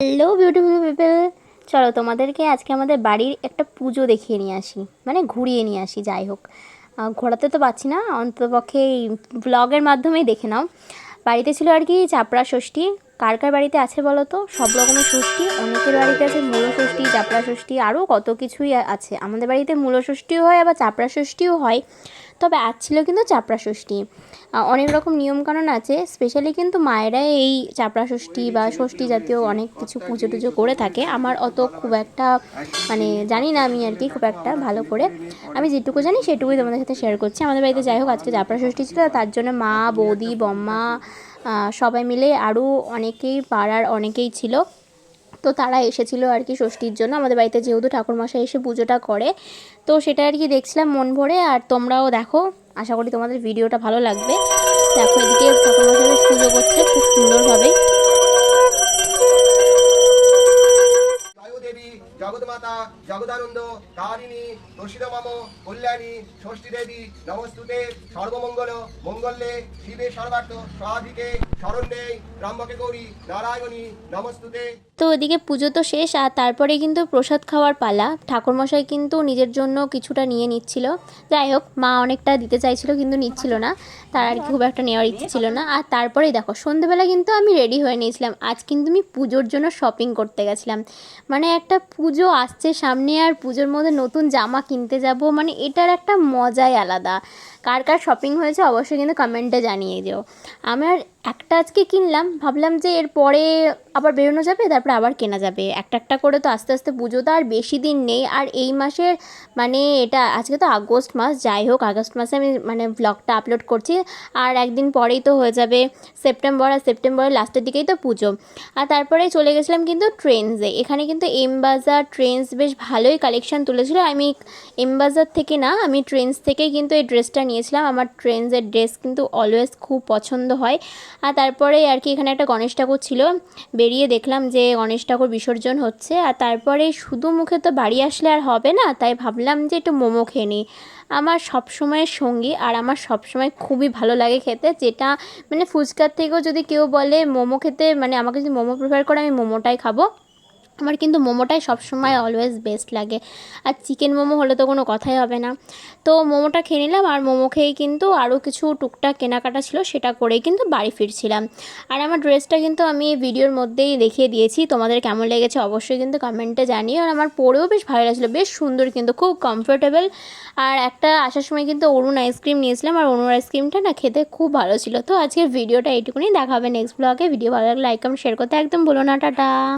Hello beautiful people চলো, তোমাদেরকে আজকে আমাদের বাড়ির একটা পুজো দেখিয়ে নিয়ে আসি। মানে ঘুরিয়ে নিয়ে আসি, যাই হোক। ঘোরাতে তো পাচ্ছি না, অন্ততপক্ষে এই ব্লগের মাধ্যমেই দেখে নাও। বাড়িতে ছিল আর কি চাপড়া ষষ্ঠী কার কার বাড়িতে আছে বলো তো? সব রকমের ষষ্ঠী, অনেকের বাড়িতে আছে মূল ষষ্ঠী, চাপড়া ষষ্ঠী, আরও কত কিছুই আছে। আমাদের বাড়িতে মূল ষষ্ঠীও হয় আবার চাপড়া ষষ্ঠীও হয়। তবে আজ ছিল কিন্তু চাপড়া ষষ্ঠী। অনেক রকম নিয়মকানুন আছে স্পেশালি কিন্তু মায়েরা এই চাপড়া ষষ্ঠী বা ষষ্ঠী জাতীয় অনেক কিছু পুজো টুজো করে থাকে। আমার অত খুব একটা মানে জানি না আমি আর কি, খুব একটা ভালো করে। আমি যেটুকু জানি সেটুকুই তোমাদের সাথে শেয়ার করছি। আমাদের বাড়িতে যাই হোক, আজকে চাপড়া ষষ্ঠী ছিল, তার জন্য মা, বৌদি, বম্মা সবাই মিলে আরও অনেকেই পাড়ার অনেকেই ছিল। তো তারা এসেছিল আর কি ষষ্ঠীর জন্য। আমাদের বাড়িতে যেহেতু ঠাকুরমশাই এসে পুজোটা করে, তো সেটা আর কি দেখছিলাম মন ভরে। আর তোমরাও দেখো, আশা করি তোমাদের ভিডিওটা ভালো লাগবে। দেখো এদিকে ঠাকুরমশাই পুজো করছে, খুব সুন্দরভাবে জগৎমাতা জগদানন্দ তারিণী তুষির কল্যাণী ষষ্ঠী দেবী নমস্তুতে সর্বমঙ্গল মঙ্গলে শিবে সর্বার্থ স্বাধিকে। তো ওদিকে পুজো তো শেষ, আর তারপরে কিন্তু প্রসাদ খাওয়ার পালা। ঠাকুরমশাই কিন্তু নিজের জন্য কিছুটা নিয়ে নিচ্ছিল। যাই হোক, মা অনেকটা দিতে চাইছিল, কিন্তু নিচ্ছিল না। তার আর কি খুব একটা নেওয়ার ইচ্ছে ছিল না। আর তারপরেই দেখো, সন্ধেবেলা কিন্তু আমি রেডি হয়ে নিয়েছিলাম। আজ কিন্তু আমি পুজোর জন্য শপিং করতে গেছিলাম। মানে একটা পুজো আসছে সামনে, আর পুজোর মধ্যে নতুন জামা কিনতে যাব মানে এটার একটা মজাই আলাদা। কার কার শপিং হয়েছে অবশ্যই কিন্তু কমেন্টে জানিয়ে দিও। আমার একটা আজকে কিনলাম, ভাবলাম যে এরপরে আবার বেরোনো যাবে, তারপরে আবার কেনা যাবে। একটা একটা করে তো আস্তে আস্তে পুজো তো আর বেশি দিন নেই। আর এই মাসের মানে এটা আজকে তো আগস্ট মাস, যাই হোক, আগস্ট মাসে আমি মানে ব্লগটা আপলোড করছি। আর একদিন পরেই তো হয়ে যাবে সেপ্টেম্বর আর সেপ্টেম্বরের লাস্টের দিকেই তো পুজো। আর তারপরে চলে গেছিলাম কিন্তু ট্রেন্সে এখানে কিন্তু এম বাজার ট্রেন্স বেশ ভালোই কালেকশন তুলেছিল। আমি এম বাজার থেকে না, আমি ট্রেন্স থেকেই কিন্তু এই ড্রেসটা নিয়েছিলাম। আমার ট্রেন্সের ড্রেস কিন্তু অলওয়েজ খুব পছন্দ হয়। আর তারপরে আর কি এখানে একটা গণেশ ঠাকুর ছিল। বেরিয়ে দেখলাম যে গণেশ ঠাকুর বিসর্জন হচ্ছে। আর তারপরে শুধু মুখে তো বাড়ি আসলে আর হবে না, তাই ভাবলাম যে একটু মোমো খেয়ে নিই। আমার সবসময়ের সঙ্গী আর আমার সবসময় খুবই ভালো লাগে খেতে, যেটা মানে ফুচকার থেকেও যদি কেউ বলে মোমো খেতে মানে আমাকে যদি মোমো প্রিফার করে আমি মোমোটাই খাব। আমার কিন্তু মোমোটাই সবসময় অলওয়েজ বেস্ট লাগে। আর চিকেন মোমো হলে তো কোনো কথাই হবে না। তো মোমোটা খেয়ে নিলাম, আর মোমো খেয়ে কিন্তু আরও কিছু টুকটাক কেনাকাটা ছিল, সেটা করেই কিন্তু বাড়ি ফিরছিলাম। আর আমার ড্রেসটা কিন্তু আমি ভিডিওর মধ্যেই দেখিয়ে দিয়েছি, তোমাদের কেমন লেগেছে অবশ্যই কিন্তু কমেন্টে জানিও। আর আমার পরেও বেশ ভালো লাগছিল, বেশ সুন্দর কিন্তু, খুব কমফোর্টেবল আর একটা আসার সময় কিন্তু অরুণ আইসক্রিম নিয়েছিলাম, আর অরুণ আইসক্রিমটা না খেতে খুব ভালো ছিল। তো আজকের ভিডিওটা এইটুকুনি, দেখা হবে নেক্সট ব্লগে ভিডিও ভালো লাগলে লাইক কমেন্ট শেয়ার করতে একদম বলো না, টাটা।